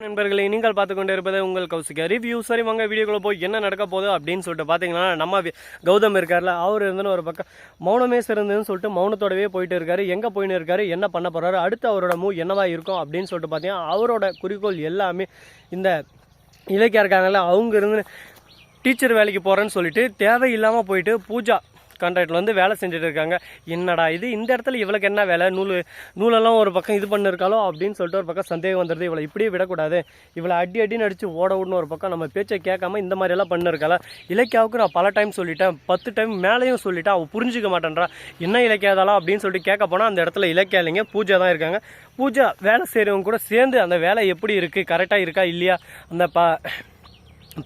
நண்பர்களை நீங்கள் பார்த்து கொண்டு இருப்பது உங்கள் கௌசிக்க ரிவ்யூ சரி வாங்க வீடியோக்குள்ள போய் என்ன நடக்க போகுது அப்படின்னு சொல்லிட்டு பார்த்தீங்கன்னா நம்ம கௌதம் இருக்கார்ல அவர் இருந்துன்னு ஒரு பக்கம் மௌனமே சிறந்ததுன்னு சொல்லிட்டு மௌனத்தோடவே போயிட்டு இருக்காரு. எங்கே போயின்னு இருக்காரு என்ன பண்ண போகிறாரு அடுத்து அவரோட மூவ் என்னவா இருக்கும் அப்படின்னு சொல்லிட்டு பார்த்தீங்கன்னா அவரோட குறிக்கோள் எல்லாமே இந்த இலக்கியா இருக்காங்கல்ல அவங்க இருந்து டீச்சர் வேலைக்கு போகிறேன்னு சொல்லிட்டு தேவையில்லாமல் போயிட்டு பூஜா கான்ட்ராக்டில் வந்து வேலை செஞ்சுட்டு இருக்காங்க என்னடா இது? இந்த இடத்துல இவளுக்கு என்ன வேலை? நூல் நூலெல்லாம் ஒரு பக்கம் இது பண்ணிருக்காளோ அப்படின்னு சொல்லிட்டு ஒரு பக்கம் சந்தேகம் வந்துடுது இவளை இப்படியே விடக்கூடாது. இவளை அடி அடின்னு அடித்து ஓட விடணும் ஒரு பக்கம் நம்ம பேச்சை கேட்காம இந்த மாதிரியெல்லாம் பண்ணிருக்காளா? இலக்கியாவுக்கு நான் பல டைம் சொல்லிட்டேன். பத்து டைம் மேலேயும் சொல்லிட்டேன் அவள் புரிஞ்சுக்க மாட்டேன்றா. என்ன இலக்கியாதாலாம் அப்படின்னு சொல்லிட்டு கேட்க போனால் அந்த இடத்துல இலக்கியா இல்லைங்க பூஜா தான் இருக்காங்க. பூஜா வேலை செய்கிறவங்க கூட சேர்ந்து அந்த வேலை எப்படி இருக்குது கரெக்டாக இருக்கா? இல்லையா? அந்த ப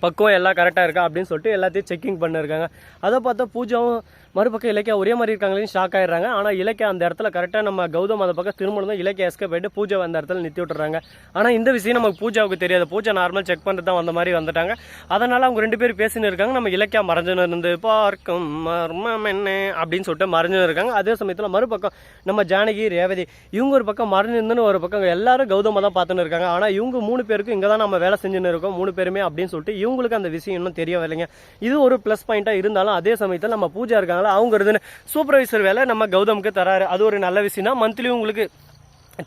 பக்குவம் எல்லாம் கரெக்டாக இருக்கா அப்படின்னு சொல்லிட்டு எல்லாத்தையும் செக்கிங் பண்ணிருக்காங்க. அதை பார்த்தா பூஜாவும் மறுபக்கம் இலக்கியா ஒரே மாதிரி இருக்காங்களேன்னு ஷாக் ஆயிடுறாங்க. ஆனால் இலக்கியா அந்த இடத்துல கரெக்டாக நம்ம கௌதம் அந்த பக்கம் திரும்ப தான் இலக்கிய எஸ்கே போயிட்டு பூஜா அந்த இடத்துல நிறுத்தி விட்டுறாங்க. ஆனால் இந்த விஷயம் நமக்கு பூஜாவுக்கு தெரியாது. பூஜா நார்மல் செக் பண்ணிட்டு தான் வந்த மாதிரி வந்துட்டாங்க. அதனால் அவங்க ரெண்டு பேரும் பேசின்னு இருக்காங்க. நம்ம இலக்கியா மறைஞ்சுன்னு இருந்து பார்க்கும் மர்மம் என்ன அப்படின்னு சொல்லிட்டு மறைஞ்சுன்னு இருக்காங்க. அதே சமயத்தில் மறுபக்கம் நம்ம ஜானகி ரேவதி இவங்க ஒரு பக்கம் மறைஞ்சிருந்துன்னு ஒரு பக்கம் எல்லாரும் கௌதமாக தான் பார்த்துன்னு இருக்காங்க. ஆனால் இவங்க மூணு பேருக்கும் இங்கே தான் நம்ம வேலை செஞ்சுன்னு இருக்கோம். மூணு பேருமே அப்படின்னு சொல்லிட்டு இவங்களுக்கு அந்த விஷயம் இன்னும் தெரியவில்லைங்க இது ஒரு ப்ளஸ் பாயிண்ட்டாக இருந்தாலும் அதே சமயத்தில் நம்ம பூஜா இருக்காங்களா அவங்க இதுன்னு சூப்பர்வைசர் வேலை நம்ம கௌதமுக்கு தராரு. அது ஒரு நல்ல விஷயம் தான் மந்த்லி உங்களுக்கு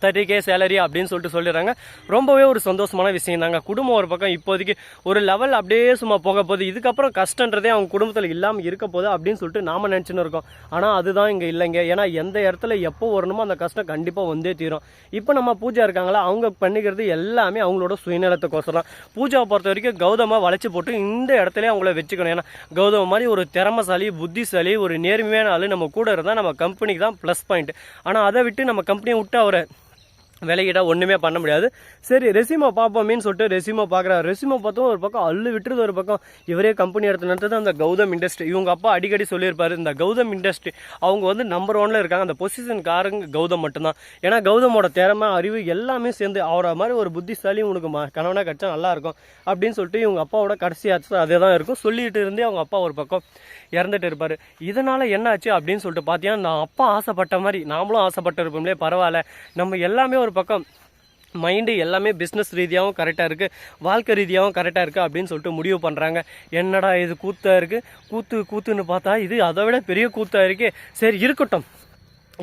தேர்ட்டி கே சேலரி அப்படின்னு சொல்லிட்டு சொல்லிடுறாங்க. ரொம்பவே ஒரு சந்தோஷமான விஷயம் தாங்க. குடும்பம் ஒரு பக்கம் இப்போதைக்கு ஒரு லெவல் அப்படியே சும்மா போக போகுது. இதுக்கப்புறம் கஷ்டன்றதே அவங்க குடும்பத்தில் இல்லாமல் இருக்க போகுது அப்படின்னு சொல்லிட்டு நாம நினச்சின்னு இருக்கோம். ஆனால் அதுதான் இங்கே இல்லைங்க. ஏன்னா எந்த இடத்துல எப்போ வரணுமோ அந்த கஷ்டம் கண்டிப்பாக வந்தே தீரும். இப்போ நம்ம பூஜா இருக்காங்களா? அவங்க பண்ணிக்கிறது எல்லாமே அவங்களோட சுயநலத்துக்கோசரம். பூஜாவை பொறுத்த வரைக்கும் கௌதமாக வளைச்சி போட்டு இந்த இடத்துல அவங்கள வச்சுக்கணும். ஏன்னா கௌதம மாதிரி ஒரு திறமசாலி புத்திசாலி ஒரு நேர்மையான ஆள் நம்ம கூட இருந்தால் நம்ம கம்பெனிக்கு தான் ப்ளஸ் பாயிண்ட் ஆனால் அதை விட்டு நம்ம கம்பெனியை விட்டு அவரை விலகிட்டால் ஒன்றுமே பண்ண முடியாது. சரி ரெசிமோ பார்ப்போமேன்னு சொல்லிட்டு ரெசிமோ பார்க்குறாரு. ரெசிமோ பார்த்தோம் ஒரு பக்கம் அள்ளு விட்டுறது ஒரு பக்கம் இவரே கம்பெனி எடுத்து நடத்தது அந்த கௌதம் இண்டஸ்ட்ரி இவங்க அப்பா அடிக்கடி சொல்லியிருப்பாரு இந்த கௌதம் இண்டஸ்ட்ரி அவங்க வந்து நம்பர் ஒன்ல இருக்காங்க. அந்த பொசிஷன்காரங்க கௌதம் மட்டும்தான். ஏன்னா கௌதமோட திறமை அறிவு எல்லாமே சேர்ந்து அவரை மாதிரி ஒரு புத்திசாலி உனக்கு ம கணவனாக கிடச்சா நல்லாயிருக்கும் அப்படின்னு சொல்லிட்டு இவங்க அப்பாவோட கடைசி ஆச்சு அதே தான் இருக்கும். சொல்லிட்டு இருந்தே அவங்க அப்பா ஒரு பக்கம் இறந்துட்டு இருப்பார். இதனால் என்ன ஆச்சு அப்படின்னு சொல்லிட்டு பார்த்தீங்கன்னா நான் அப்பா ஆசைப்பட்ட மாதிரி நாமளும் ஆசைப்பட்டு இருப்போம்லே பரவாயில்ல. நம்ம எல்லாமே ஒரு பக்கம் மைண்டு எல்லாமே பிஸ்னஸ் ரீதியாகவும் கரெக்டாக இருக்குது வாழ்க்கை ரீதியாகவும் கரெக்டாக இருக்குது அப்படின்னு சொல்லிட்டு முடிவு பண்ணுறாங்க என்னடா இது கூத்தாக இருக்குது கூத்து கூத்துன்னு பார்த்தா இது அதை விட பெரிய கூத்தாக இருக்கே. சரி இருக்கட்டும்.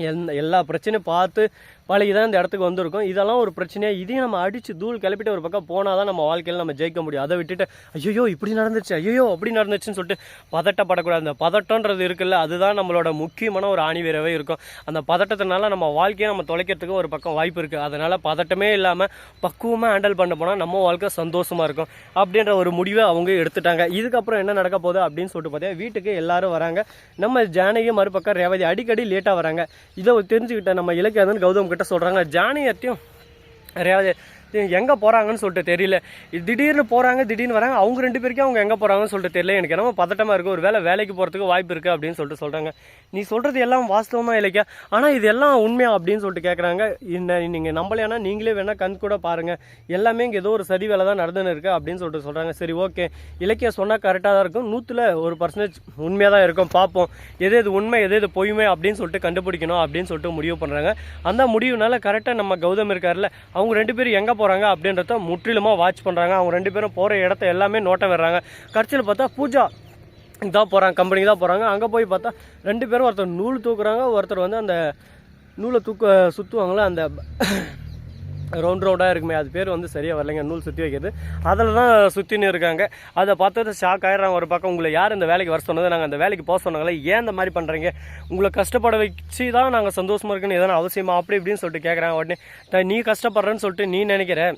எந்த எல்லா பிரச்சனையும் பார்த்து பழகி தான் இந்த இடத்துக்கு வந்திருக்கோம். இதெல்லாம் ஒரு பிரச்சனையாக இதையும் நம்ம அடித்து தூள் கிளப்பிட்டு ஒரு பக்கம் போனால் தான் நம்ம வாழ்க்கையில் நம்ம ஜெயிக்க முடியும். அதை விட்டுட்டு ஐயோ இப்படி நடந்துச்சு ஐயோ அப்படி நடந்துச்சுன்னு சொல்லிட்டு பதட்டப்படக்கூடாது. அந்த பதட்டன்றது இருக்குல்ல அதுதான் நம்மளோட முக்கியமான ஒரு ஆணிவேரவே இருக்கும். அந்த பதட்டத்தினால நம்ம வாழ்க்கையை நம்ம தொலைக்கிறதுக்கு ஒரு பக்கம் வாய்ப்பு இருக்குது அதனால் பதட்டமே இல்லாமல் பக்குவமாக ஹேண்டில் பண்ண போனால் நம்ம வாழ்க்கை சந்தோஷமாக இருக்கும் அப்படின்ற ஒரு முடிவை அவங்க எடுத்துட்டாங்க. இதுக்கப்புறம் என்ன நடக்க போகுது அப்படின்னு சொல்லிட்டு பார்த்தா வீட்டுக்கு எல்லாரும் வராங்க. நம்ம ஜானகி மறுபக்கம் ரேவதி அடிக்கடி லேட்டாக வராங்க. இதை தெரிஞ்சுக்கிட்ட நம்ம இலக்கியாதன் கௌதம் கிட்ட சொல்கிறாங்க ஜானியத்தையும் நிறையாவது எங்கே போகிறாங்கன்னு சொல்லிட்டு தெரியல. திடீர்னு போகிறாங்க திடீர்னு வராங்க அவங்க ரெண்டு பேருக்கும் அவங்க எங்கே போகிறாங்கன்னு சொல்லிட்டு தெரியல. எனக்கு என்னமோ பதட்டமாக இருக்குது ஒரு வேலை வேலைக்கு போகிறதுக்கு வாய்ப்பு இருக்குது அப்படின்னு சொல்லிட்டு சொல்கிறாங்க நீ சொல்கிறது எல்லாம் வாஸ்தவமாக இல்லைக்கா? ஆனால் இது எல்லாம் உண்மையா அப்படின்னு சொல்லிட்டு கேட்குறாங்க என்ன நீங்கள் நம்பலையானா நீங்களே வேணால் கண் கூட பாருங்கள் எல்லாமே இங்கே ஏதோ ஒரு சதி வேலை தான் நடந்துன்னு இருக்குது அப்படின்னு சொல்லிட்டு சொல்கிறாங்க சரி ஓகே. இலக்கியம் சொன்னால் கரெக்டாக தான் இருக்கும். நூற்றில் ஒரு பர்சன்டேஜ் உண்மையாக தான் இருக்கும். பார்ப்போம் எது எது உண்மை எது எது பொய்மை அப்படின்னு சொல்லிட்டு கண்டுபிடிக்கணும் அப்படின்னு சொல்லிட்டு முடிவு பண்ணுறாங்க அந்த முடிவுனால கரெக்டாக நம்ம கௌதம் இருக்கார்ல அவங்க ரெண்டு பேரும் எங்கே போகிறாங்க அப்படின்றத முற்றிலுமாக வாட்ச் பண்ணுறாங்க அவங்க ரெண்டு பேரும் போகிற இடத்த எல்லாமே நோட்டை வர்றாங்க கடைசியில் பார்த்தா பூஜா இதான் போகிறாங்க கம்பெனிக்கு தான் போகிறாங்க அங்கே போய் பார்த்தா ரெண்டு பேரும் ஒருத்தர் நூல் தூக்குறாங்க ஒருத்தர் வந்து அந்த நூலை தூக்க சுற்றுவாங்களே அந்த ரவுண்ட் ரவுண்டாக இருக்குமே. அது பேர் வந்து சரியாக வரலைங்க. நூல் சுற்றி வைக்கிறது. அதில் தான் சுற்றின்னு இருக்காங்க. அதை பார்த்தது ஷாக் ஆயிடுறாங்க. ஒரு பக்கம் உங்களை யார் இந்த வேலைக்கு வர சொன்னது? நாங்கள் அந்த வேலைக்கு போக சொன்னாங்களே. ஏன் இந்த மாதிரி பண்ணுறீங்க உங்களை கஷ்டப்பட வச்சு தான் நாங்கள் சந்தோஷமாக இருக்குன்னு எதனா அவசியமா? அப்படி இப்படின்னு சொல்லிட்டு கேட்குறாங்க உடனே நீ கஷ்டப்படுறேன்னு சொல்லிட்டு நீ நினைக்கிற?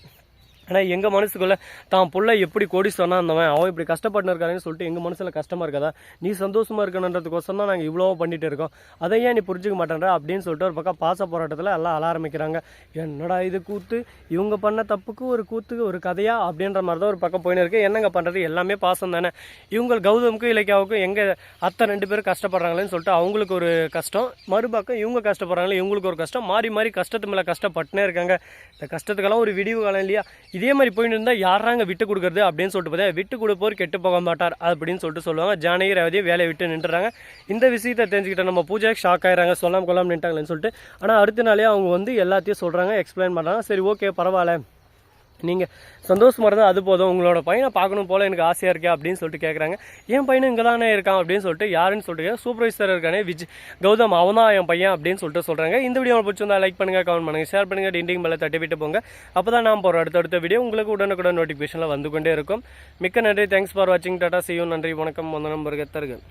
ஆனால் எங்கள் மனசுக்குள்ள தான் பிள்ளை எப்படி கோடி சொன்னா இருந்தவன் அவன் இப்படி கஷ்டப்பட்டு இருக்காருன்னு சொல்லிட்டு எங்கள் மனசில் கஷ்டமாக இருக்காதா? நீ சந்தோஷமாக இருக்கணுன்றதுக்கோசம் தான் நாங்கள் இவ்வளோ பண்ணிகிட்டு இருக்கோம். அதை ஏன் நீ புரிஞ்சுக்க மாட்டேன்ற? அப்படின்னு சொல்லிட்டு ஒரு பக்கம் பாச போராட்டத்தில் எல்லாம் அழ ஆரம்பிக்கிறாங்க. என்னடா இது கூத்து? இவங்க பண்ண தப்புக்கு ஒரு கூத்துக்கு ஒரு கதையா? அப்படின்ற மாதிரி தான் ஒரு பக்கம் போயின்னு இருக்கு. என்னங்க பண்ணுறது எல்லாமே பாசம் தானே. இவங்க கௌதமுக்கும் இலக்கியாவுக்கும் எங்கள் அத்தை ரெண்டு பேரும் கஷ்டப்படுறாங்களேன்னு சொல்லிட்டு அவங்களுக்கு ஒரு கஷ்டம். மறுபக்கம் இவங்க கஷ்டப்படுறாங்களே இவங்களுக்கு ஒரு கஷ்டம். மாறி மாறி கஷ்டத்து மேலே கஷ்டப்பட்டுனே இருக்காங்க. இந்த கஷ்டத்துக்கெல்லாம் ஒரு விடிவு காலம் இல்லையா? இதே மாதிரி போயிட்டு இருந்தால் யாராங்க விட்டு கொடுக்குறது அப்படின்னு சொல்லிட்டு பார்த்தா விட்டு கொடுப்போர் கெட்டு போக மாட்டார் அப்படின்னு சொல்லிட்டு சொல்லுவாங்க. ஜானகி ரேவதி வேலையை விட்டு நின்றுறாங்க. இந்த விஷயத்தை தெரிஞ்சுக்கிட்ட நம்ம பூஜாக்கு ஷாக் ஆயிடுறாங்க சொல்லாம கொள்ளாம நின்ட்டாங்களேன்னு சொல்லிட்டு. ஆனால் அடுத்த நாளே அவங்க வந்து எல்லாத்தையும் சொல்கிறாங்க எக்ஸ்பிளைன் பண்ணுறாங்க சரி ஓகே பரவாயில்ல. நீங்கள் சந்தோஷமாக இருந்தால் அது போதும். உங்களோட பையனை பார்க்கணும் போல் எனக்கு ஆசையாக இருக்கே அப்படின்னு சொல்லிட்டு கேட்குறாங்க என் பையனும் இங்கே தானே இருக்கான் அப்படின்னு சொல்லிட்டு யாருன்னு சொல்லிட்டு சூப்பர்வைசர் இருக்கானே விஜய் கௌதம் அவன் தான் என் பையன் அப்படின்னு சொல்லிட்டு சொல்கிறாங்க இந்த வீடியோ பிடிச்சி பிடிச்சிருந்தா லைக் பண்ணுங்கள் கமெண்ட் பண்ணுங்கள் ஷேர் பண்ணுங்கள் டிண்டிங் மேலே தட்டி விட்டு போங்க. அப்போ தான் நான் போகிற அடுத்தடுத்த வீடியோ உங்களுக்கு உடனுக்குடன் நோட்டிஃபிகேஷனில் வந்து கொண்டே இருக்கும். மிக்க நன்றி. தேங்க்ஸ் ஃபார் வாட்சிங் டாட்டா சியூ நன்றி. வணக்கம். வந்தனம் வருகத்தர்கள்